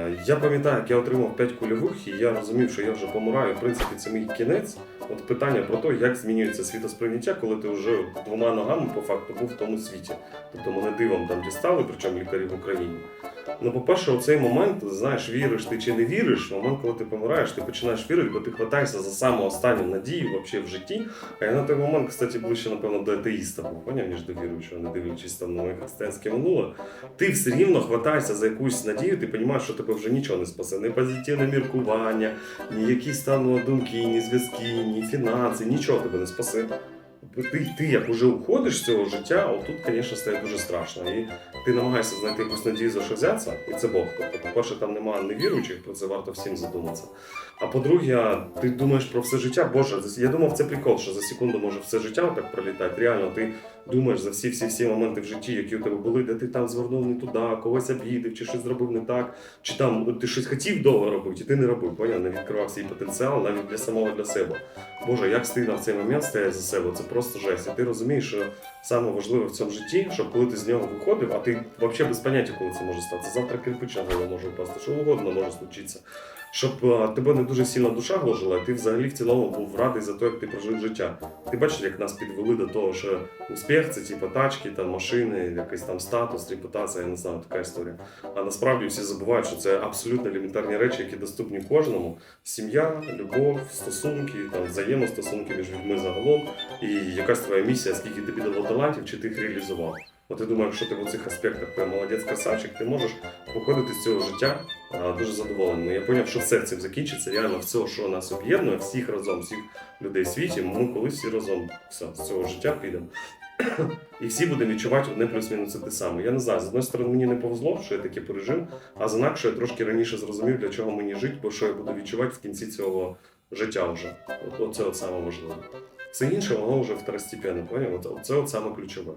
Е, Я пам'ятаю, як я отримав 5 кульових, і я розумів, що я вже помираю. В принципі, це мій кінець. От питання про те, як змінюється світосприйняття, коли ти вже двома ногами по факту був в тому світі. Тобто мене дивом там дістали, причому лікарі в Україні. Ну, по-перше, у цей момент, знаєш, віриш ти чи не віриш, момент, коли ти помираєш, ти починаєш вірити, бо ти хватаєшся за саму останню надію вообще в житті. А я на той момент, кстати, ближче, напевно, до атеїста був, поняв, ніж до віруючого, не дивлячись там на моє християнське минуле. Ти все рівно хватаєшся за якусь надію, ти розумієш, що тебе вже нічого не спасе. Ні позитивне міркування, ні якісь там думки, ні зв'язки, ні фінанси, нічого тебе не спасе. Ти, ти як уже уходиш з цього життя, отут, звісно, стає дуже страшно. І ти намагаєшся знайти якусь надію за що взятися, і це Бог. Тобто, по-перше, там немає невіруючих, про це варто всім задуматися. А по-друге, ти думаєш про все життя, Боже, я думав, це прикол, що за секунду може все життя так пролітати. Реально, ти думаєш за всі всі всі моменти в житті, які у тебе були, де ти там звернув не туди, когось обідав, чи щось зробив не так, чи там ну, ти щось хотів довго робити, і ти не робив. Поняв? Не відкривав свій потенціал навіть для самого для себе. Боже, як стидно в цей момент стояти за себе, це просто жесть. І ти розумієш, що саме важливе в цьому житті, щоб коли ти з нього виходив, а ти взагалі без поняття, коли це може статися. Завтра кирпич на голову може впасти, що угодно може случитися. Щоб е, тебе не дуже сильно душа гложила, і ти взагалі в цілому був радий за те, як ти прожив життя. Ти бачиш, як нас підвели до того, що успіх це типу тачки, там машини, якийсь там статус, репутація, я не знаю, така історія. А насправді всі забувають, що це абсолютно елементарні речі, які доступні кожному. Сім'я, любов, стосунки, там взаємостосунки між людьми загалом, і якась твоя місія, скільки тобі дало талантів, чи ти їх реалізував. От я думаю, якщо ти в цих аспектах прям молодець красавчик, ти можеш виходити з цього життя дуже задоволеним. Я зрозумів, що все цим закінчиться. Реально все, що нас об'єднує, всіх разом, всіх людей в світі, ми колись всі разом все, з цього життя підемо. І всі будемо відчувати одне плюс-мінус те саме. Я не знаю, з одної сторони мені не повезло, що я таке пережив, а з інакше я трошки раніше зрозумів, для чого мені жити, бо що я буду відчувати в кінці цього життя вже. Оце от саме важливе. Все інше, воно вже второстепенно, поняв? От, це от саме ключове.